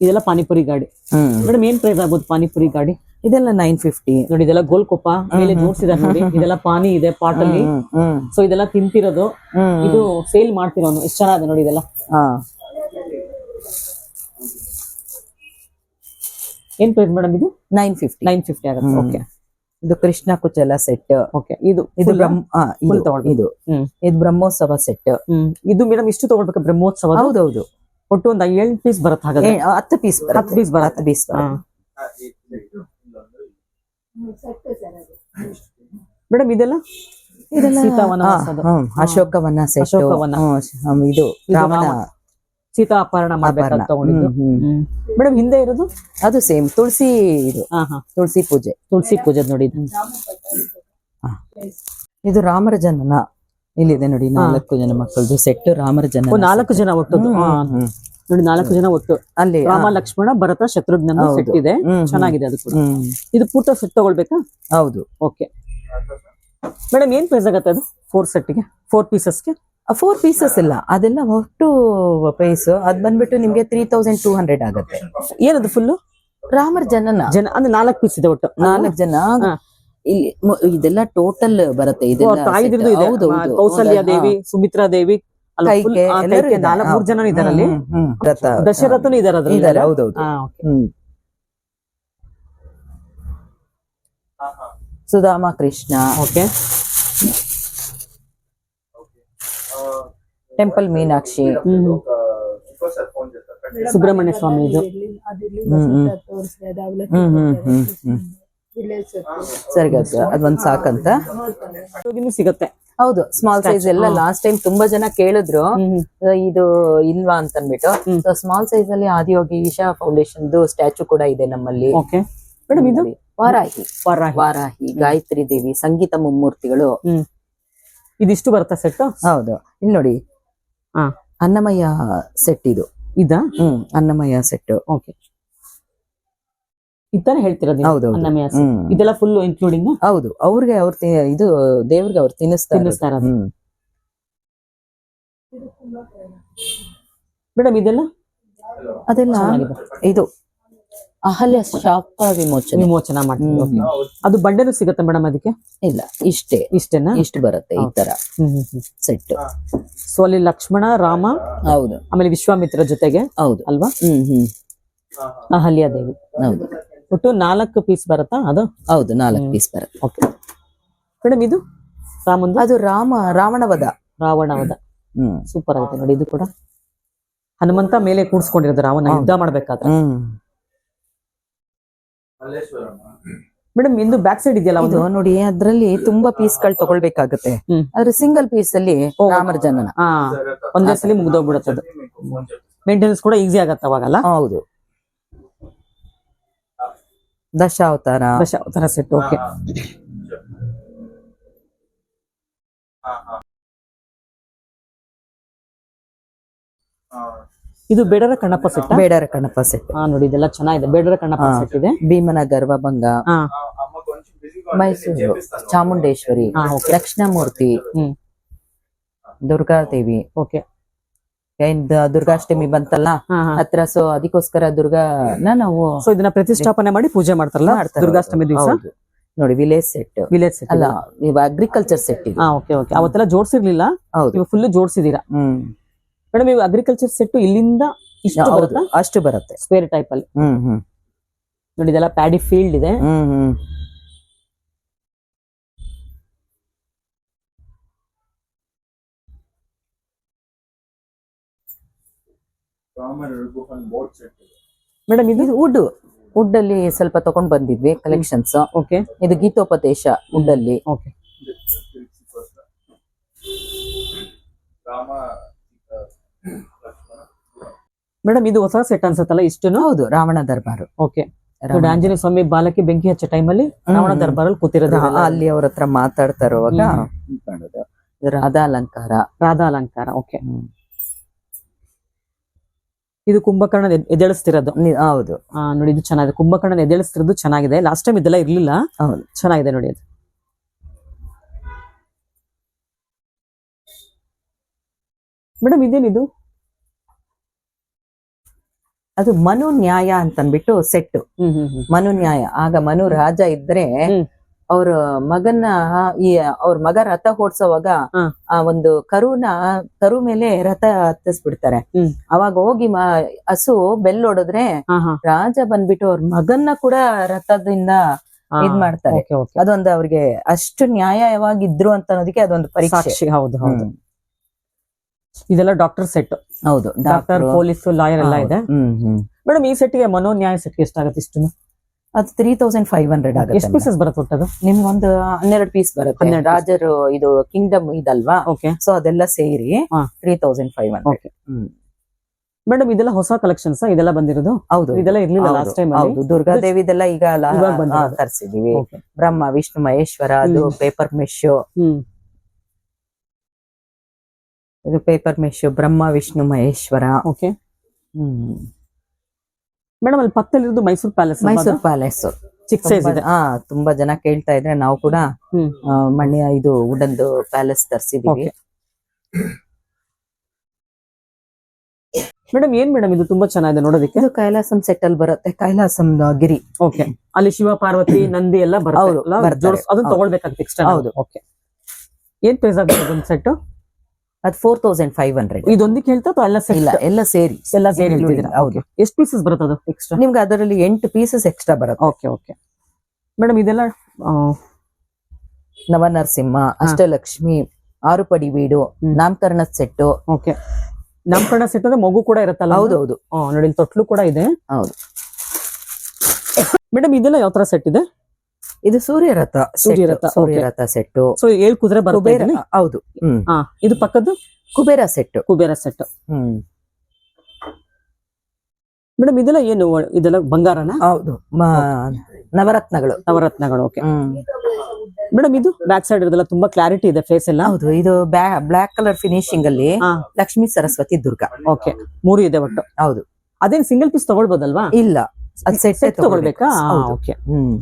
ಇದೆಲ್ಲ ಪಾನಿಪುರಿ ಗಾಡಿ. ಹ್ಮ್. ಮೇಡಮ್ ಏನ್ ಪ್ರೈಸ್ ಆಗ್ಬೋದು ಪಾನಿಪುರಿ ಗಾಡಿ? ಇದೆಲ್ಲ ನೈನ್ ಫಿಫ್ಟಿ ನೋಡಿ ಇದೆಲ್ಲ ಗೋಲ್ಕೊಪ್ಪ ಮೇಲೆ ನೋಡ್ಸಿದಾರೆ ನೋಡಿ ಇದೆಲ್ಲ ಪಾನಿ ಇದೆ ಪಾಟ್ ಅಲ್ಲಿ ಸೊ ಇದೆಲ್ಲ ತಿಂತಿರೋದು. ಇದು ಸೇಲ್ ಮಾಡ್ತಿರೋನು ಎಷ್ಟು ಚೆನ್ನಾಗಿದೆ ನೋಡಿ ಇದೆಲ್ಲ. ಏನ್ ಪ್ರೈಸ್ ಮೇಡಮ್ ಇದು? ನೈನ್ ಫಿಫ್ಟಿ ನೈನ್ ಫಿಫ್ಟಿ ಆಗುತ್ತೆ ಓಕೆ ಇದು ಕೃಷ್ಣ ಕುಚಲ ಸೆಟ್ ಓಕೆ ಇದು ಇದು ಬ್ರಹ್ಮ ಇದು ಇದು. ಹ್ಮ್. ಇದು ಬ್ರಹ್ಮೋತ್ಸವ ಸೆಟ್ ಇದು ಮೇಡಮ್ ಇಷ್ಟು ತಗೊಳ್ಬೇಕು ಬ್ರಹ್ಮೋತ್ಸವ? ಹೌದೌದು. ಒಟ್ಟು ಒಂದು ಏಳು ಪೀಸ್ ಬರುತ್ತೆ ಹಾಗಾದ್ರೆ? ಹತ್ತು ಪೀಸ್ ಹತ್ತು ಪೀಸ್ ಬರುತ್ತೆ. ಹತ್ತು ಪೀಸ್ ಮೇಡಮ್ ಇದೆಲ್ಲ? ಅಶೋಕವನ್ನ ಸೀತಾವನ ವಾಸದ. ಅಶೋಕವನ ಇದು ಇದು ರಾಮನ ರಾಮ. ಸೀತಾ ಅಪಹರಣ. ಮಾಡ್ಬೇಕಂತ ಆಭರಣ. ತಗೊಂಡಿದ್ದು. ಹ್ಮ್, ಹ್ಮ್. ಮೇಡಮ್ ಹಿಂದೆ ಇರೋದು? ಅದು ಸೇಮ್ ತುಳಸಿ ಇದು. ಹಾ ಹಾ. ತುಳಸಿ ಪೂಜೆ. ತುಳಸಿ ಪೂಜೆ ನೋಡಿ ಇದು. ಇದು ರಾಮರ ಜನನ ಇಲ್ಲಿದೆ ನೋಡಿ ನಾಲ್ಕು ಜನ ಮಕ್ಕಳದು ಸೆಟ್ ರಾಮರ ಜನ ನಾಲ್ಕು ಜನ. ಹ್ಮ್. ನೋಡಿ ನಾಲ್ಕು ಜನ ಒಟ್ಟು. ಅಲ್ಲಿ ರಾಮ ಲಕ್ಷ್ಮಣ ಭರತ ಶತ್ರುಘ್ನ. ಸೆಟ್ ಇದೆ. ಚೆನ್ನಾಗಿದೆ ಅದು ಕೂಡ. ಇದು ಪೂರ್ತ ಸೆಟ್ ತಗೊಳ್ಬೇಕಾ? ಹೌದು. ಓಕೆ. ಮೇಡಮ್ ಏನ್ ಪ್ರೈಸ್ ಆಗತ್ತೆ ಅದು? ಫೋರ್ ಸೆಟ್ಗೆ ಫೋರ್ ಪೀಸಸ್ಗೆ ಫೋರ್ ಪೀಸಸ್ ಇಲ್ಲ. ಅದೆಲ್ಲ ಒಟ್ಟು ಪ್ರೈಸ್ ಅದ್ ಬಂದ್ಬಿಟ್ಟು ನಿಮ್ಗೆ ತ್ರೀ ತೌಸಂಡ್ ಟೂ ಹಂಡ್ರೆಡ್ ಆಗುತ್ತೆ. ಏನದು ಫುಲ್ ರಾಮರ ಜನನ. ಜನ ಅಂದ್ರೆ ನಾಲ್ಕು ಪೀಸ್ ಇದೆ ಒಟ್ಟು. ನಾಲ್ಕು ಜನ. ಇಲ್ಲಿ ಇದೆಲ್ಲ ಟೋಟಲ್ ಬರುತ್ತೆ ಇದೆಲ್ಲ ಇದೆ. ಹೌದು, ಹೌದು. ಕೌಸಲ್ಯ ದೇವಿ ಸುಮಿತ್ರಾ ದೇವಿ ಮೂರ್ ಜನ ಇದಾರೆ ಅಲ್ಲಿ ಹ್ಮ್, ಹ್ಮ್. ರಥ ದಶರಥನು ಇದಾರೆ ಹೌದೌದು. ಸುಧಾಮ ಕೃಷ್ಣ. ಓಕೆ ಟೆಂಪಲ್ ಮೀನಾಕ್ಷಿ ಹ್ಮ್ ಸುಬ್ರಹ್ಮಣ್ಯ ಸ್ವಾಮಿ ಇದು. ಸರಿ. ಅದೊಂದ್ ಸಾಕಂತ? ಸಿಗುತ್ತೆ ಸಿಗತ್ತೆ. ಹೌದು ಸ್ಮಾಲ್ ಸೈಜ್ ಎಲ್ಲ ಲಾಸ್ಟ್ ಟೈಮ್ ತುಂಬಾ ಜನ ಕೇಳಿದ್ರು ಇದು ಇಲ್ವಾ? ಅಂತ ಅನ್ಬಿಟ್ಟು ಸ್ಮಾಲ್ ಸೈಜ್ ಅಲ್ಲಿ ಆದಿಯೋಗಿ ಈಶಾ ಫೌಂಡೇಶನ್ ಸ್ಟ್ಯಾಚು ಕೂಡ ಇದೆ ನಮ್ಮಲ್ಲಿ. ಓಕೆ. ಮೇಡಮ್ ಇದು? ವಾರಾಹಿ. ವರಾಹಿ. ವಾರಾಹಿ ಗಾಯತ್ರಿ ದೇವಿ ಸಂಗೀತ ಮುಮ್ಮೂರ್ತಿಗಳು. ಹ್ಮ್. ಇದಿಷ್ಟು ಬರುತ್ತಾ ಸೆಟ್ ಹೌದು. ಇಲ್ಲಿ ನೋಡಿ. ಹಾ ಅನ್ನಮಯ್ಯ ಸೆಟ್ ಇದು. ಇದಾ? ಹ್ಮ್ ಅನ್ನಮಯ್ಯ ಸೆಟ್ ಓಕೆ. ಇತ್ತಾನೆ ಹೇಳ್ತಿರೋದು ಹೌದು. ಹ್ಮ್. ಇದೆಲ್ಲ ಫುಲ್ ಇನ್ಕ್ಲೂಡಿಂಗ್ ಹೌದು. ಅವ್ರಿಗೆ ಅವ್ರ ಇದು ದೇವ್ರಿಗೆ ಅವ್ರು ತಿನ್ನಿಸ್ತಾರೆ ತಿನ್ನಿಸ್ತಾ ಇರೋದು. ಹ್ಮ್. ಮೇಡಮ್ ಇದೆಲ್ಲ? ಅದೆಲ್ಲ ಇದು ಅಹಲ್ಯ ಶಾಪ ವಿಮೋಚನೆ. ವಿಮೋಚನ ಮಾಡ್ತೀವಿ ಹ್ಮ್. ಅದು ಬಂಡೆನೂ ಸಿಗತ್ತೆ ಮೇಡಮ್ ಅದಕ್ಕೆ? ಇಲ್ಲ ಇಷ್ಟೇ. ಇಷ್ಟೇನಾ? ಇಷ್ಟು ಬರುತ್ತೆ ಈ ತರ ಹ್ಮ್ ಹ್ಮ್ ಹ್ಮ್. ಸೆಟ್ ಸೊ ಅಲ್ಲಿ ಲಕ್ಷ್ಮಣ ರಾಮ ಹೌದು. ಆಮೇಲೆ ವಿಶ್ವಾಮಿತ್ರ ಜೊತೆಗೆ ಹೌದು. ಅಲ್ವಾ? ಹ್ಮ್ ಹ್ಮ್. ಅಹಲ್ಯ ದೇವಿ. ಹೌದು. ಒಟ್ಟು ನಾಲ್ಕು ಪೀಸ್ ಬರುತ್ತಾ ಅದು? ಹೌದು ನಾಲ್ಕು ಪೀಸ್ ಬರುತ್ತೆ. ಓಕೆ ಮೇಡಮ್ ಇದು ರಾಮಂದು? ಅದು ರಾಮ ರಾವಣವದ ರಾವಣವದ ಹ್ಮ್. ಸೂಪರ್ ಆಗುತ್ತೆ ನೋಡಿ ಇದು ಕೂಡ. ಹನುಮಂತ ಮೇಲೆ ಕೂಡಿಸ್ಕೊಂಡಿರೋದು ರಾವಣ ಯುದ್ಧ ಮಾಡ್ಬೇಕಾದ್ರೆ. ಹ್ಮ್. ಮೇಡಮ್ ಇಂದು ಬ್ಯಾಕ್ ಸೈಡ್ ಇದೆಯಲ್ಲ ಅದು ಒಂದು? ನೋಡಿ ಅದ್ರಲ್ಲಿ ತುಂಬಾ ಪೀಸ್ಗಳು ತಗೊಳ್ಬೇಕಾಗತ್ತೆ. ಆದ್ರೆ ಸಿಂಗಲ್ ಪೀಸ್ ಅಲ್ಲಿ ರಾಮರ ಜನನ ಒಂದೇ ಸಲ ಮುಗ್ದೋಗ್ಬಿಡುತ್ತೆ ಅದು. ಮೇಂಟೆನೆನ್ಸ್ ಕೂಡ ಈಸಿ ಆಗತ್ತೆ ಅವಾಗಲ್ಲ? ಹೌದು. ದಶಾವತಾರ. ದಶಾವತಾರ ಸೆಟ್ ಓಕೆ ಇದು ಬೇಡರ ಕಣ್ಣಪ್ಪ ಸೆಟ್ ಬೇಡರ ಕಣಪ ಸೆಟ್ ಹಾ ನೋಡಿ ಇದೆಲ್ಲ ಚೆನ್ನಾಗಿದೆ. ಬೇಡರ ಕಣ್ಣಪ್ಪ ಸೆಟ್ ಇದೆ. ಭೀಮನ ಗರ್ಭಭಂಗ ಮೈಸೂರು ಚಾಮುಂಡೇಶ್ವರಿ ಹಾ, ಮೂರ್ತಿ ದುರ್ಗಾ ದೇವಿ ದುರ್ಗಾದೇವಿ. ಓಕೆ ಏನ್ ದ- ದುರ್ಗಾಷ್ಟಮಿ ಬಂತಲ್ಲ ಹಾ ಹಾ. ಹತ್ರ ಸೊ ಅದಕ್ಕೋಸ್ಕರ ದುರ್ಗಾನ ನಾವು ಸೊ ಇದನ್ನ ಪ್ರತಿಷ್ಠಾಪನೆ ಮಾಡಿ ಪೂಜೆ ಮಾಡ್ತಾರಲ್ಲ ಮಾಡ್ತಾರೆ ದುರ್ಗಾಷ್ಟಮಿ ದಿವಸ? ಹೌದು. ನೋಡಿ ವಿಲೇಜ್ ಸೆಟ್ ವಿಲೇಜ್ ಸೆಟ್ ಅಲ್ಲ ನೀವು ಅಗ್ರಿಕಲ್ಚರ್ ಸೆಟ್ ಇದು. ಹಾ ಓಕೆ ಓಕೆ ಅವತ್ತೆಲ್ಲ ಜೋಡ್ಸಿರ್ಲಿಲ್ಲ? ಹೌದು. ಇವಾಗ ಫುಲ್ ಜೋಡಿಸಿದೀರಾ? ಹ್ಮ್. ಮೇಡಮ್ ಇವಾಗ ಅಗ್ರಿಕಲ್ಚರ್ ಸೆಟ್ ಇಲ್ಲಿಂದ ಇಷ್ಟು ಹೌದು ಬರುತ್ತಾ? ಅಷ್ಟು ಬರುತ್ತೆ. ಸ್ಕ್ವೇರ್ ಟೈಪ್ ಅಲ್ಲಿ. ಹ್ಮ್ ಹ್ಮ್. ನೋಡಿ ಇದೆಲ್ಲ ಪ್ಯಾಡಿ ಫೀಲ್ಡ್ ಇದೆ. Hmm hmm. ಮೇಡಮ್ ಇದು. ಇದು ವುಡ್ ವುಡ್ ಅಲ್ಲಿ ಸ್ವಲ್ಪ ತಗೊಂಡ್ ಬಂದಿದ್ವಿ ಕಲೆಕ್ಷನ್ಸ್ ಓಕೆ ಇದು ಗೀತೋಪದೇಶ ವುಡ್ ಅಲ್ಲಿ ಓಕೆ ಮೇಡಮ್ ಇದು ಹೊಸ ಸೆಟ್ ಅನ್ಸತ್ತಲ್ಲ ಇಷ್ಟು ಹೌದು ರಾವಣ ದರ್ಬಾರ್. ಓಕೆ ಆಂಜನೇಯ ಸ್ವಾಮಿ ಬಾಲಕಿ ಬೆಂಕಿ ಹಚ್ಚೋ ಟೈಮಲ್ಲಿ ರಾವಣ ದರ್ಬಾರ್ ದರ್ಬಾರಲ್ಲಿ ಕೂತಿರೋದು ಅಲ್ಲಿ ಅವ್ರ ಹತ್ರ ಮಾತಾಡ್ತಾ ಇರುವಾಗ ರಾಧಾ ಅಲಂಕಾರ ರಾಧಾ ಅಲಂಕಾರ ಓಕೆ. ಇದು ಕುಂಭಕರ್ಣ ಎದೆಳಿಸ್ತಿರೋದು ಹೌದು. ನೋಡಿ ಇದು ಚೆನ್ನಾಗಿದೆ. ಕುಂಭಕರ್ಣ ಎದೆಳಿಸ್ತಿರೋದು ಚೆನ್ನಾಗಿದೆ. ಲಾಸ್ಟ್ ಟೈಮ್ ಇದೆಲ್ಲ ಇರ್ಲಿಲ್ಲ. ಹೌದು. ಚೆನ್ನಾಗಿದೆ ನೋಡಿ ಅದು. ಮೇಡಮ್ ಇದೇನಿದು? ಅದು ಮನು ನ್ಯಾಯ ಅಂತ ಅಂದ್ಬಿಟ್ಟು ಸೆಟ್ ಹ್ಮ್. ಮನು ನ್ಯಾಯ ಆಗ ಮನು ರಾಜ ಇದ್ರೆ. ಅವ್ರ ಮಗನ ಈ ಅವ್ರ ಮಗ ರಥ ಓಡ್ಸೋವಾಗ ಆ ಒಂದು ಕರುನ ಕರು ಮೇಲೆ ರಥ ಹತ್ತಿಸ್ಬಿಡ್ತಾರೆ. ಅವಾಗ ಹೋಗಿ ಹಸು ಬೆಲ್ಲೊಡಿದ್ರೆ ಹಾ ಹಾ. ರಾಜ ಬಂದ್ಬಿಟ್ಟು ಅವ್ರ ಮಗನ್ನ ಕೂಡ ರಥದಿಂದ ಇದ್ ಮಾಡ್ತಾರೆ. ಅದೊಂದು ಅವ್ರಿಗೆ ಅಷ್ಟು ನ್ಯಾಯವಾಗಿದ್ರು ಅಂತ ಅನ್ನೋದಕ್ಕೆ ಅದೊಂದು ಪರೀಕ್ಷೆ. ಹೌದು ಹೌದು. ಇದೆಲ್ಲ ಡಾಕ್ಟರ್ ಸೆಟ್ ಹೌದು ಡಾಕ್ಟರ್ ಪೊಲೀಸ್ ಲಾಯರ್ ಎಲ್ಲ ಇದೆ. ಮೇಡಮ್ ಈ ಸೆಟ್ಗೆ ಮನೋನ್ಯಾಯ ಸೆಟ್ಗೆ ಎಷ್ಟಾಗುತ್ತೆ ಇಷ್ಟು ಅದು ತ್ರೀ ತೌಸಂಡ್ ಫೈವ್ ಹಂಡ್ರೆಡ್ ಎಷ್ಟು ಪೀಸಸ್ ಬರುತ್ತೆ ಒಟ್ಟದು ನಿಮ್ಗೊಂದು ಹನ್ನೆರಡು ಪೀಸ್ ಬರುತ್ತೆ. ರಾಜರು ಇದು ಕಿಂಗ್ಡಮ್ ಇದಲ್ವಾ? ಓಕೆ ಸೊ ಅದೆಲ್ಲ ಸೇರಿ. Three thousand five hundred madam ಇದೆಲ್ಲ ಹೊಸ ಕಲೆಕ್ಷನ್ಸ್ ಇದೆಲ್ಲ ಬಂದಿರೋದು? ಹೌದು. ಇದೆಲ್ಲ ಇರ್ಲಿಲ್ಲ ಲಾಸ್ಟ್ ಟೈಮ್ ಹೌದು. ದುರ್ಗಾದೇವಿದೆಲ್ಲ ಈಗ. ತರಿಸಿದೀವಿ. ಬ್ರಹ್ಮ ವಿಷ್ಣು ಮಹೇಶ್ವರ ಅದು. ಪೇಪರ್ ಮೆಶ್ ಇದು paper mache Brahma Vishnu Maheshwara. Okay ಹ್ಮ್. ಮೇಡಮ್ ಅಲ್ಲಿ ಪಕ್ಕದಲ್ಲಿರೋದು ಮೈಸೂರು ಪ್ಯಾಲೇಸ್ ಮೈಸೂರು ಪ್ಯಾಲೇಸ್. ಚಿಕ್ಕ ಸೈಜ್ ಇದೆ. ಹಾ ತುಂಬಾ ಜನ ಕೇಳ್ತಾ ಇದ್ರೆ ನಾವು ಕೂಡ ಮಣ್ಣಿನ ಇದು ವುಡನ್ದು ಪ್ಯಾಲೇಸ್ ತರಿಸಿದೀವಿ. ಮೇಡಮ್ ಏನ್ ಮೇಡಮ್ ಇದು? ತುಂಬಾ ಚೆನ್ನಾಗಿದೆ ನೋಡೋದಕ್ಕೆ. ಇದು ಕೈಲಾಸಂ ಸೆಟ್ ಅಲ್ಲಿ ಬರುತ್ತೆ. ಕೈಲಾಸಂ ಗಿರಿ. ಓಕೆ. ಅಲ್ಲಿ ಶಿವ ಪಾರ್ವತಿ ನಂದಿ ಎಲ್ಲ ಬರುತ್ತೆ ಅದನ್ನ ಹೌದು. ತಗೊಳ್ಬೇಕಾಗ್ತದೆ ಎಕ್ಸ್ಟ್ರಾ ಹೌದು. ಓಕೆ. ಏನ್ ಪ್ರೈಸ್ ಆಗುತ್ತೆ ಒಂದು ಸೆಟ್ ಅದು ಫೋರ್ ತೌಸಂಡ್ ಫೈವ್ ಹಂಡ್ರೆಡ್ ಇದೊಂದಕ್ಕೆ ಹೇಳ್ತಾ ಅಥವಾ ಎಲ್ಲ ಇಲ್ಲ ಎಲ್ಲ ಸೇರಿ. ಎಲ್ಲ ಸೇರಿ ಹೌದು. ಎಷ್ಟು ಪೀಸಸ್ ಬರುತ್ತೆ ಅದು ಎಕ್ಸ್ಟ್ರಾ ನಿಮ್ಗೆ ಅದರಲ್ಲಿ ಎಂಟು ಪೀಸಸ್ ಎಕ್ಸ್ಟ್ರಾ ಬರುತ್ತೆ. ಓಕೆ ಓಕೆ ಮೇಡಮ್ ಇದೆಲ್ಲ ನವನರಸಿಂಹ ಅಷ್ಟಲಕ್ಷ್ಮಿ ಆರುಪಡಿ ವೀಡು ನಾಮಕರಣ ಸೆಟ್ ಸೆಟ್ಟು. ಓಕೆ ನಾಮಕರಣ ಸೆಟ್ ಅಂದ್ರೆ ಮಗು ಕೂಡ ಇರುತ್ತಲ್ಲ ಹೌದು ಹೌದು ನೋಡಿ ತೊಟ್ಲು ಕೂಡ ಇದೆ. ಹೌದು. ಮೇಡಮ್ ಇದೆಲ್ಲ ಯಾವ ತರ ಸೆಟ್ ಇದೆ? ಇದು ಸೂರ್ಯರಥ ಸೂರ್ಯರಥ. ಸೂರ್ಯರಥ ಸೆಟ್ ಸೊ ಏಳು ಕುದುರೆ ಬರುತ್ತೆ ಕುಬೇರ ಹೌದು. ಇದು ಪಕ್ಕದ್ದು? ಕುಬೇರ ಸೆಟ್ ಕುಬೇರ ಸೆಟ್ ಹ್ಮ್. ಮೇಡಮ್ ಇದೆಲ್ಲ ಏನು ಇದೆಲ್ಲ ಬಂಗಾರನ? ಹೌದು. ನವರತ್ನಗಳು. ನವರತ್ನಗಳು ಓಕೆ ಮೇಡಮ್ ಇದು ಬ್ಯಾಕ್ ಸೈಡ್ ಇರೋದೆಲ್ಲ ತುಂಬಾ ಕ್ಲಾರಿಟಿ ಇದೆ ಫೇಸ್ ಎಲ್ಲ? ಹೌದು. ಇದು ಬ್ಲಾಕ್ ಕಲರ್ ಫಿನಿಶಿಂಗ್ ಅಲ್ಲಿ ಲಕ್ಷ್ಮಿ ಸರಸ್ವತಿ ದುರ್ಗಾ. ಓಕೆ ಮೂರು ಇದೆ ಒಟ್ಟು. ಹೌದು. ಅದೇನ್ ಸಿಂಗಲ್ ಪೀಸ್ ತಗೊಳ್ಬೋದಲ್ವಾ? ಇಲ್ಲ. ಅದ್ ಸೆಟ್ ಸೆಟ್ ತಗೊಳ್ಬೇಕಾ. ಓಕೆ ಹ್ಮ್.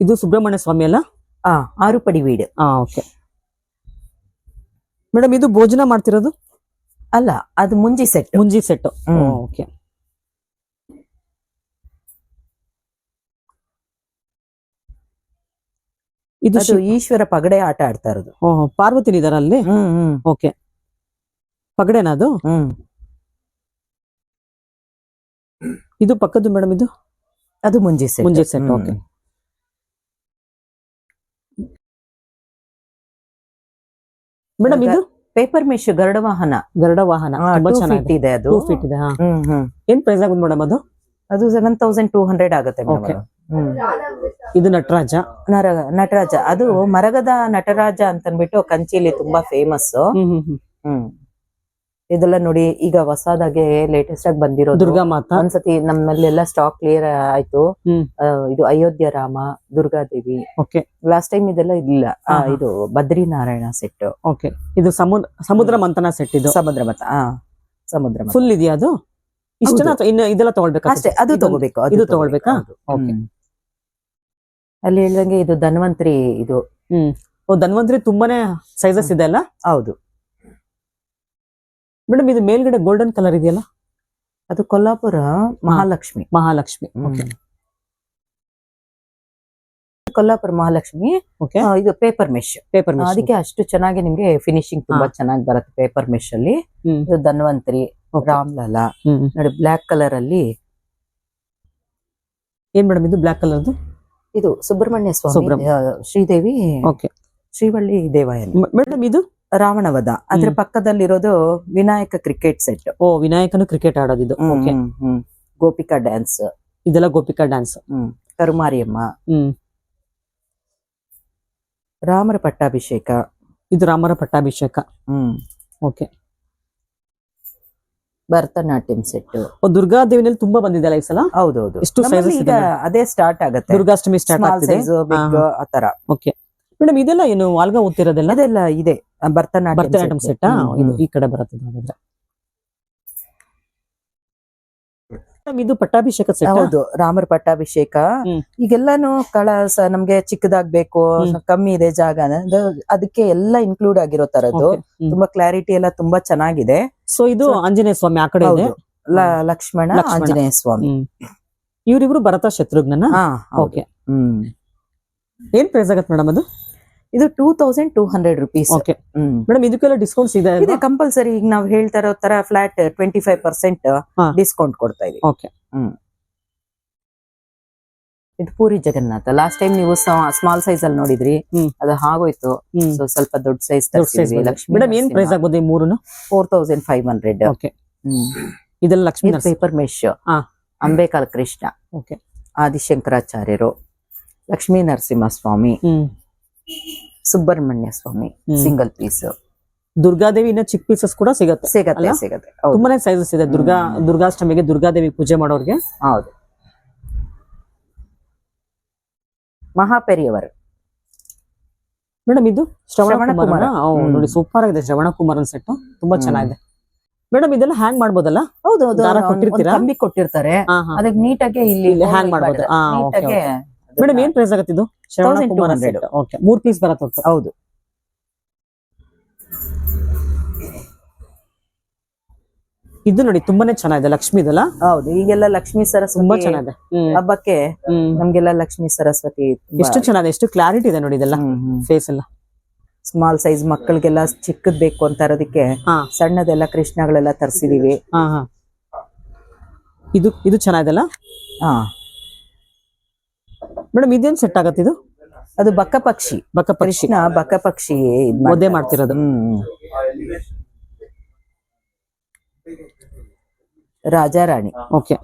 ಇದು ಸುಬ್ರಹ್ಮಣ್ಯ ಸ್ವಾಮಿ ಅಲ್ಲ? ಆ ಆರು ಪಡಿ ವೀಡು ಓಕೆ. ಮೇಡಮ್ ಇದು ಭೋಜನ ಮಾಡ್ತಿರೋದು? ಅಲ್ಲ ಅದು ಮುಂಜಿ ಸೆಟ್ ಮುಂಜಿ ಸೆಟ್ ಓಕೆ. ಇದು ಈಶ್ವರ ಪಗಡೆ ಆಟ ಆಡ್ತಾ ಇರೋದು. ಪಾರ್ವತಿನ ಇದಾರ ಅಲ್ಲಿ? ಓಕೆ. ಪಗಡೆನಾ ಅದು? ಹ್ಮ್. ಇದು ಪಕ್ಕದ್ದು ಮೇಡಮ್ ಇದು? ಅದು ಮುಂಜಿ ಸೆಟ್ ಮುಂಜಿ ಸೆಟ್ okay. ಮೇಡಮ್ ಇದು ಪೇಪರ್ ಮೇಶ್ ಗರುಡ ವಾಹನ. ಗರುಡ ವಾಹನ. ತುಂಬಾ ಟೂ ಚೆನ್ನಾಗಿದೆ. ಇದೆ ಅದು. ಟೂ ಫೀಟ್ ಇದೆ ಏನ್ ಪ್ರೈಸ್ ಆಗುತ್ತೆ ಮೇಡಮ್ ಅದು? ಅದು ಸೆವೆನ್ ತೌಸಂಡ್ ಟೂ ಹಂಡ್ರೆಡ್ ಆಗುತ್ತೆ ಇದು ನಟರಾಜ? ನರ ನಟರಾಜ. ಅದು ಮರಗದ ನಟರಾಜ ಅಂತ ಅಂದ್ಬಿಟ್ಟು ಕಂಚಿಲಿ ತುಂಬಾ ಫೇಮಸ್ ಹ್ಮ್. ಇದೆಲ್ಲ ನೋಡಿ ಈಗ ಹೊಸದಾಗೆ ಲೇಟೆಸ್ಟ್ ಆಗಿ ಬಂದಿರೋದು. ದುರ್ಗಾ ಮಾತಾ? ಒಂದ್ಸತಿ ನಮ್ಮಲ್ಲೆಲ್ಲ ಸ್ಟಾಕ್ ಕ್ಲಿಯರ್ ಆಯ್ತು. ಇದು Ayodhya Rama Durgadevi okay last time ಇದೆಲ್ಲ ಇಲ್ಲ. ಇದು ಬದ್ರಿನಾರಾಯಣ ಸೆಟ್ ಓಕೆ ಇದು ಸಮುದ್ರ ಸಮುದ್ರ ಮಂಥನ ಸೆಟ್ ಇದು? ಸಮುದ್ರ ಮತ ಆ ಸಮುದ್ರ ಫುಲ್ ಇದೆಯಾ ಅದು? ಇಷ್ಟ. ಇನ್ನು ಇದೆಲ್ಲ ತಗೊಳ್ಬೇಕು? ಅಷ್ಟೇ ಅದು ತಗೋಬೇಕು ಇದು ತಗೊಳ್ಬೇಕಾ? ಅಲ್ಲಿ ಹೇಳ್ದಂಗೆ ಇದು ಧನ್ವಂತರಿ ಇದು. ಹ್ಮ್. ಓ ಧನ್ವಂತರಿ ತುಂಬಾನೇ ಸೈಜಸ್ ಇದೆ ಅಲ್ಲ? ಹೌದು. ಮೇಡಮ್ ಇದು ಮೇಲ್ಗಡೆ ಗೋಲ್ಡನ್ ಕಲರ್ ಇದೆಯಲ್ಲ? ಅದು ಕೊಲ್ಲಾಪುರ ಮಹಾಲಕ್ಷ್ಮಿ. ಮಹಾಲಕ್ಷ್ಮಿ. ಓಕೆ ಕೊಲ್ಲಾಪುರ ಮಹಾಲಕ್ಷ್ಮಿ ಓಕೆ ಇದು ಪೇಪರ್ ಮೆಶ್ ಪೇಪರ್ ಅದಕ್ಕೆ ಅಷ್ಟು ಚೆನ್ನಾಗಿ ನಿಮ್ಗೆ ಫಿನಿಶಿಂಗ್ ತುಂಬಾ. ಚೆನ್ನಾಗಿ ಬರುತ್ತೆ ಪೇಪರ್ ಮೆಶ್ ಅಲ್ಲಿ. ಇದು ಧನ್ವಂತರಿ. ರಾಮ್ಲಾಲ. ನೋಡಿ ಬ್ಲಾಕ್ ಕಲರ್ ಅಲ್ಲಿ ಏನ್ ಮೇಡಮ್ ಇದು ಬ್ಲಾಕ್ ಕಲರ್ ಇದು ಸುಬ್ರಹ್ಮಣ್ಯ ಸ್ವಾಮಿ ಶ್ರೀದೇವಿ ಓಕೆ ಶ್ರೀವಳ್ಳಿ ದೇವಾಯನ. ಮೇಡಮ್ ಇದು? ರಾವಣವಧ. ಅದ್ರ. ಪಕ್ಕದಲ್ಲಿರೋದು ವಿನಾಯಕ ಕ್ರಿಕೆಟ್ ಸೆಟ್ ಓ ವಿನಾಯಕನು ಕ್ರಿಕೆಟ್ ಆಡೋದಿದ್ದು ಓಕೆ ಗೋಪಿಕಾ ಡ್ಯಾನ್ಸ್ ಇದೆಲ್ಲ ಗೋಪಿಕಾ ಡ್ಯಾನ್ಸ್ ಹ್ಮ್. ಕರುಮಾರಿಯಮ್ಮ. ರಾಮರ ಪಟ್ಟಾಭಿಷೇಕ. ಇದು ರಾಮರ ಪಟ್ಟಾಭಿಷೇಕ. ಹ್ಮ್. ಓಕೆ ಭರತನಾಟ್ಯಂ ಸೆಟ್ ಓ ದುರ್ಗಾದೇವಿನಲ್ಲಿ ತುಂಬಾ ಬಂದಿದೆಯಲ್ಲ ಈ ಸಲ ಹೌದೌದು. ಅದೇ ಸ್ಟಾರ್ಟ್ ಆಗುತ್ತೆ. ದುರ್ಗಾಷ್ಟಮಿ ಸ್ಟಾರ್ಟ್ ಆತರ ಓಕೆ ಮೇಡಮ್ ಇದೆಲ್ಲ ಏನು ವಾಲ್ಗಾ ಓದ್ತಿರೋದೆಲ್ಲ ಅದೆಲ್ಲ ಇದೆ. ಭರತನಾಟ್ಯ ಭರತನಾಟ್ಯಂ ಸೆಟ್ ಇದು ಈ ಕಡೆ ಬರುತ್ತೆ ಹಾಗಾದ್ರೆ. ಇದು ಪಟ್ಟಾಭಿಷೇಕ ಹೌದು ರಾಮರ ಪಟ್ಟಾಭಿಷೇಕ. ಈಗೆಲ್ಲಾನು ಕಳಸ ನಮ್ಗೆ ಚಿಕ್ಕದಾಗ್ಬೇಕು. ಕಮ್ಮಿ ಇದೆ ಜಾಗ ಅದಕ್ಕೆ ಎಲ್ಲ ಇನ್ಕ್ಲೂಡ್ ಆಗಿರೋ ತರದ್ದು. ತುಂಬಾ ಕ್ಲಾರಿಟಿ ಎಲ್ಲ ತುಂಬಾ ಚೆನ್ನಾಗಿದೆ. ಸೊ ಇದು ಆಂಜನೇಯ ಸ್ವಾಮಿ ಆ ಕಡೆ ಲಕ್ಷ್ಮಣ. ಆಂಜನೇಯ ಸ್ವಾಮಿ. ಇವರಿಬ್ರು ಭರತ ಶತ್ರುಘ್ನ ಓಕೆ. ಹ್ಮ್. ಏನ್ ಪ್ರೈಸ್ ಆಗತ್ತೆ ಮೇಡಮ್ ಅದು? ಇದು two thousand two hundred rupees okay madam ಇದಕ್ಕೆಲ್ಲ ಡಿಸ್ಕೌಂಟ್ಸ್ ಇದೆ ಇದೆ ಕಂಪಲ್ಸರಿ ಈಗ ನಾವು ಹೇಳ್ತಾ ಇರೋ ತರ flat twenty five percent. Discount ಕೊಡ್ತಾ ಇದೀವಿ. ಓಕೆ ಇದು ಪೂರಿ ಜಗನ್ನಾಥ. ಲಾಸ್ಟ್ ಟೈಮ್ ನೀವು ಸ್ಮಾಲ್ ಸೈಜ್ ಅಲ್ಲಿ ನೋಡಿದ್ರಿ. ಅದು ಹಾಗೋಯ್ತು. ಸೊ ಸ್ವಲ್ಪ ದೊಡ್ಡ ಸೈಜ್ ಮೇಡಮ್ ಏನ್ ಪ್ರೈಸ್ ಆಗ್ಬೋದು ಈ ಮೂರುನು? Four thousand five hundred okay ಇದೆಲ್ಲ ಲಕ್ಷ್ಮೀ ಪೇಪರ್ ಮೆಶ್. ಅಂಬೇಕಾಲ್ ಕೃಷ್ಣ. ಓಕೆ ಆದಿಶಂಕರಾಚಾರ್ಯರು. ಲಕ್ಷ್ಮೀ ನರಸಿಂಹ ಸ್ವಾಮಿ. ಸುಬ್ರಹ್ಮಣ್ಯ ಸ್ವಾಮಿ ಸಿಂಗಲ್ ಪೀಸ್ ದುರ್ಗಾದೇವಿ ಇನ್ನ ಚಿಕ್ಕ ಪೀಸಸ್ ಕೂಡ ಸಿಗುತ್ತೆ ಸಿಗತ್ತೆ ಸಿಗತ್ತೆ ಹೌದು. ತುಂಬಾನೇ ಸೈಜಸ್ ಇದೆ. ದುರ್ಗಾ ದುರ್ಗಾಷ್ಟಮಿಗೆ ದುರ್ಗಾದೇವಿ ಪೂಜೆ ಮಾಡೋರ್ಗೆ. ಹೌದು. ಮಹಾಪೆರಿಯವರು. ಮೇಡಮ್ ಇದು ಶ್ರವಣ ಶ್ರವಣ ಕುಮಾರ. ಕುಮಾರ. ಹ್ಮ್. ನೋಡಿ ಸೂಪರ್ ಆಗಿದೆ ಶ್ರವಣ ಕುಮಾರನ್ ಸೆಟ್ ತುಂಬಾ ಚೆನ್ನಾಗಿದೆ. ಮೇಡಮ್ ಇದೆಲ್ಲ ಹ್ಯಾಂಗ್ ಮಾಡ್ಬೋದಲ್ಲ? ಹೌದು ಹೌದು ದಾರ ಅವ್ನು ಒಂದ್ ಕೊಟ್ಟಿರ್ತೀರಾ? ಕಂಬಿ ಕೊಟ್ಟಿರ್ತಾರೆ. ಹಾ ಹಾ ಅದಕ್ಕೆ ನೀಟಾಗಿ ಇಲ್ಲಿ ಇಲ್ಲಿ hang ಮಾಡ್ಬೋದು. ಆ, okay, ನೀಟಾಗಿ ಮೇಡಮ್ ಏನ್ ಪ್ರೈಸ್ ಆಗತ್ತೆ ಇದು? 1200. ಓಕೆ ಮೂರ್ ಪೀಸ್ ಬರತ್ತ. ಹೌದು. ಇದು ನೋಡಿ ತುಂಬಾನೇ ಚೆನ್ನಾಗಿದೆ ಲಕ್ಷ್ಮಿ ಇದಲ್ಲ? ಹೌದು ಈಗೆಲ್ಲ ಲಕ್ಷ್ಮೀ ತುಂಬಾ ಚೆನ್ನಾಗಿದೆ. ಹಬ್ಬಕ್ಕೆ ನಮ್ಗೆಲ್ಲ ಲಕ್ಷ್ಮೀ ಸರಸ್ವತಿ ಎಷ್ಟು ಚೆನ್ನಾಗಿದೆ ಎಷ್ಟು ಕ್ಲಾರಿಟಿ ಇದೆ ನೋಡಿ ಇದೆಲ್ಲ. ಫೇಸ್ ಎಲ್ಲ. ಸ್ಮಾಲ್ ಸೈಜ್ ಮಕ್ಕಳಿಗೆಲ್ಲ ಚಿಕ್ಕದ್ ಬೇಕು ಅಂತ ಇರೋದಕ್ಕೆ ಸಣ್ಣದೆಲ್ಲ ಕೃಷ್ಣಗಳೆಲ್ಲ ತರಿಸಿದೀವಿ. ಹಾ ಹಾ. ಇದು ಇದು ಚೆನ್ನಾಗಿದೆಲ್ಲ ಹಾ. ಮೇಡಮ್ ಇದೇನ್ ಸೆಟ್ ಆಗತ್ತೆ ಇದು? ಅದು ಬಕ್ಕ ಪಕ್ಷಿ ಬಕ್ಕ ಪಕ್ಷಿ ಕೃಷ್ಣ ಬಕ್ಕ ಪಕ್ಷಿ ಇದ್ ಮಾಡ್ತಾರೆ. ಮಾಡ್ತಿರೋದು. ಹ್ಮ್ ರಾಜಾರಾಣಿ ಓಕೆ.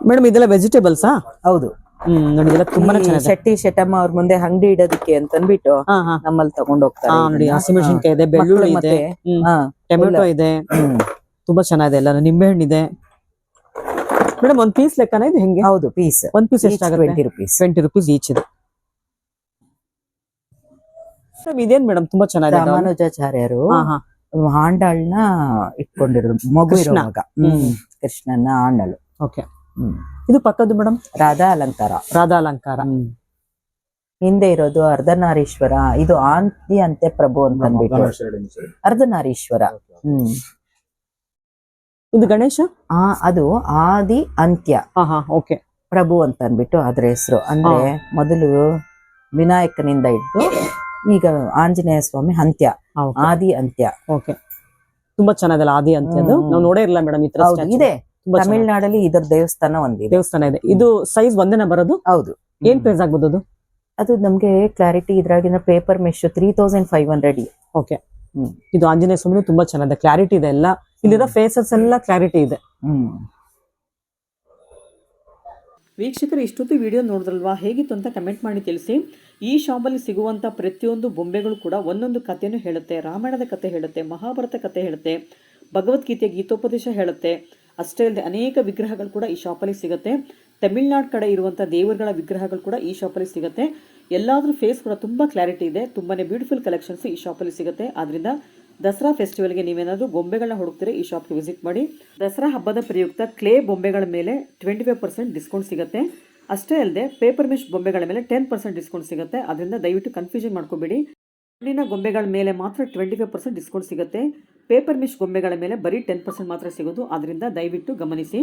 ಮೇಡಮ್ ಇದೆಲ್ಲ ವೆಜಿಟೇಬಲ್ಸಾ? ಹೌದು. ಹ್ಮ್ ನೋಡಿ ಇದೆಲ್ಲ ತುಂಬಾನೇ ಈ ಚೆನ್ನಾಗಿದೆ. ಶೆಟ್ಟಿ ಶೆಟ್ಟಮ್ಮ ಅವ್ರ ಮುಂದೆ ಅಂಗಡಿ ಇಡೋದಕ್ಕೆ ಅಂತ ಅಂದ್ಬಿಟ್ಟು ಹಾ ಹಾ. ನಮ್ಮಲ್ಲಿ ತಗೊಂಡ್ ಹೋಗ್ತಾರೆ. ಹಾ ನೋಡಿ ಇದನ್ನ. ಹಸಿಮೆಣಸಿನ್ಕಾಯಿ ಇದೆ. ಬೆಳ್ಳುಳ್ಳಿ ಇದೆ. ಮತ್ತೆ- ಹಾ, ಟೊಮೆಟೊ ಇದೆ. ತುಂಬಾ ಚೆನ್ನಾಗಿದೆ ಎಲ್ಲ ನಿಂಬೆ ಹಣ್ಣಿದೆ ಮೇಡಮ್ ಒಂದ್ ಪೀಸ್ ಲೆಕ್ಕನ ಇದು ಹೆಂಗೆ? ಹೌದು ಪೀಸ್ ಒಂದ್ ಪೀಸ್ ಎಷ್ಟಾಗುತ್ತೆ? Twenty rupees twenty rupees each ಇದು. ಇದೇನ್ ಮೇಡಮ್ ತುಂಬಾ ಚೆನ್ನಾಗಿದೆ. ರಾಮಾನುಜಾಚಾರ್ಯರು ಹಾ ಹಾ. ಆಂಡಾಳ್ನ ಇಟ್ಕೊಂಡಿರೋದು ಮಗು ಇರುವಾಗ. ಕೃಷ್ಣನ ಆಂಡಳು ಓಕೆ ಇದು ಪಕ್ಕದ್ದು ಮೇಡಮ್ ರಾಧಾ ಅಲಂಕಾರ. ರಾಧಾ ಅಲಂಕಾರ. ಹಿಂದೆ ಇರೋದು ಅರ್ಧನಾರೀಶ್ವರ. ಇದು ಆಂತಿ ಅಂತೆ ಪ್ರಭು ಅಂತ ಅಂದ್ಬಿಟ್ಟು. ಅರ್ಧನಾರೀಶ್ವರ. ಹ್ಮ್. ಇದು ಗಣೇಶ? ಆ ಅದು ಆದಿ ಅಂತ್ಯ. ಓಕೆ. ಪ್ರಭು ಅಂತ ಅಂದ್ಬಿಟ್ಟು ಅದ್ರ ಹೆಸರು. ಅಂದ್ರೆ ಮೊದಲು ವಿನಾಯಕನಿಂದ ಇದ್ದು ಈಗ ಆಂಜನೇಯ ಸ್ವಾಮಿ ಅಂತ್ಯ. ಆದಿ ಅಂತ್ಯ. ಓಕೆ. ತುಂಬಾ ಚೆನ್ನಾಗಲ್ಲ ಆದಿ ಅಂತ್ಯದ್ದು ನಾವು ನೋಡೇ ಇರಲ್ಲ ಮೇಡಮ್ ಈ ತರ ಇದೆ. ತಮಿಳ್ನಾಡಲ್ಲಿ ಇದರ ದೇವಸ್ಥಾನ ಒಂದಿದೆ. ದೇವಸ್ಥಾನ ಇದೆ. ಇದು ಸೈಜ್ ಒಂದೇನ ಬರೋದು? ಹೌದು. ಏನ್ ಪ್ರೈಸ್ ಆಗ್ಬೋದು ಅದು? ಅದು ನಮ್ಗೆ clarity ಇದ್ರಾಗಿನ paper mache three thousand five hundred okay. ಇದು ಆಂಜನೇಯ ಸ್ವಾಮಿ ತುಂಬಾ ಚೆನ್ನಾಗಿದೆ. ಕ್ಲಾರಿಟಿ ಇದೆ ಎಲ್ಲ. ಇಲ್ಲಿರೋ ಫೇಸಸ್ ಎಲ್ಲ ಕ್ಲಾರಿಟಿ ಇದೆ. ವೀಕ್ಷಕರು, ಇಷ್ಟೊತ್ತು ವಿಡಿಯೋ ನೋಡಿದ್ರಲ್ವಾ? ಹೇಗಿತ್ತು ಅಂತ ಕಮೆಂಟ್ ಮಾಡಿ ತಿಳಿಸಿ. ಈ ಶಾಪಲ್ಲಿ ಸಿಗುವಂಥ ಪ್ರತಿಯೊಂದು ಬೊಂಬೆಗಳು ಕೂಡ ಒಂದೊಂದು ಕಥೆನೂ ಹೇಳುತ್ತೆ. ರಾಮಾಯಣದ ಕಥೆ ಹೇಳುತ್ತೆ, ಮಹಾಭಾರತ ಕಥೆ ಹೇಳುತ್ತೆ ಭಗವದ್ಗೀತೆ ಗೀತೋಪದೇಶ ಹೇಳುತ್ತೆ. ಅಷ್ಟೇ ಅಲ್ಲದೆ ಅನೇಕ ವಿಗ್ರಹಗಳು ಕೂಡ ಈ ಶಾಪಲ್ಲಿ ಸಿಗುತ್ತೆ. ತಮಿಳ್ನಾಡು ಕಡೆ ಇರುವಂಥ ದೇವರುಗಳ ವಿಗ್ರಹಗಳು ಕೂಡ ಈ ಶಾಪಲ್ಲಿ ಸಿಗುತ್ತೆ. ಎಲ್ಲಾದ್ರೂ ಫೇಸ್ ಕೂಡ ತುಂಬ ಕ್ಲಾರಿಟಿ ಇದೆ. ತುಂಬಾನೇ ಬ್ಯೂಟಿಫುಲ್ ಕಲೆಕ್ಷನ್ಸ್ ಈ ಶಾಪಲ್ಲಿ ಸಿಗುತ್ತೆ. ಆದ್ರಿಂದ ದಸರಾ ಫೆಸ್ಟಿವಲ್ಗೆ ನೀವೇನಾದರೂ ಗೊಂಬೆಗಳನ್ನ ಹುಡುಕ್ತೀರಿ ಈ ಶಾಪ್ಗೆ ವಿಸಿಟ್ ಮಾಡಿ. ದಸರಾ ಹಬ್ಬದ ಪ್ರಯುಕ್ತ ಕ್ಲೇ ಬೊಂಬೆಗಳ ಮೇಲೆ ಟ್ವೆಂಟಿ ಫೈವ್ ಪರ್ಸೆಂಟ್ ಡಿಸ್ಕೌಂಟ್ ಸಿಗುತ್ತೆ. ಅಷ್ಟೇ ಅಲ್ಲದೆ ಪೇಪರ್ ಮಿಶ್ ಬೊಂಬೆಗಳ ಮೇಲೆ ಟೆನ್ ಪರ್ಸೆಂಟ್ ಡಿಸ್ಕೌಂಟ್ ಸಿಗುತ್ತೆ. ಅದರಿಂದ ದಯವಿಟ್ಟು ಕನ್ಫ್ಯೂಷನ್ ಮಾಡ್ಕೋಬೇಡಿ. ಮಣ್ಣಿನ ಗೊಂಬೆಗಳ ಮೇಲೆ ಮಾತ್ರ ಟ್ವೆಂಟಿ ಫೈವ್ ಪರ್ಸೆಂಟ್ ಡಿಸ್ಕೌಂಟ್ ಸಿಗುತ್ತೆ. ಪೇಪರ್ ಮಿಶ್ ಗೊಂಬೆಗಳ ಮೇಲೆ ಬರೀ ಟೆನ್ ಪರ್ಸೆಂಟ್ ಮಾತ್ರ ಸಿಗೋದು. ಅದರಿಂದ ದಯವಿಟ್ಟು ಗಮನಿಸಿ.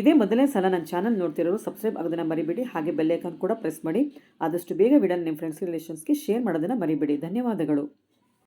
ಇದೇ ಮೊದಲನೇ ಸಲ ನನ್ನ ಚಾನಲ್ ನೋಡ್ತಿರೋರು ಸಬ್ಸ್ಕ್ರೈಬ್ ಆಗೋದನ್ನ ಮರಿಬೇಡಿ. ಹಾಗೆ ಬೆಲ್ಲೈಕನ್ ಕೂಡ ಪ್ರೆಸ್ ಮಾಡಿ. ಆದಷ್ಟು ಬೇಗ ವಿಡಿಯೋ ನಿಮ್ಮ ಫ್ರೆಂಡ್ಸ್ ರಿಲೇಷನ್ಸ್ಗೆ ಶೇರ್ ಮಾಡೋದನ್ನು ಮರಿಬೇಡಿ. ಧನ್ಯವಾದಗಳು.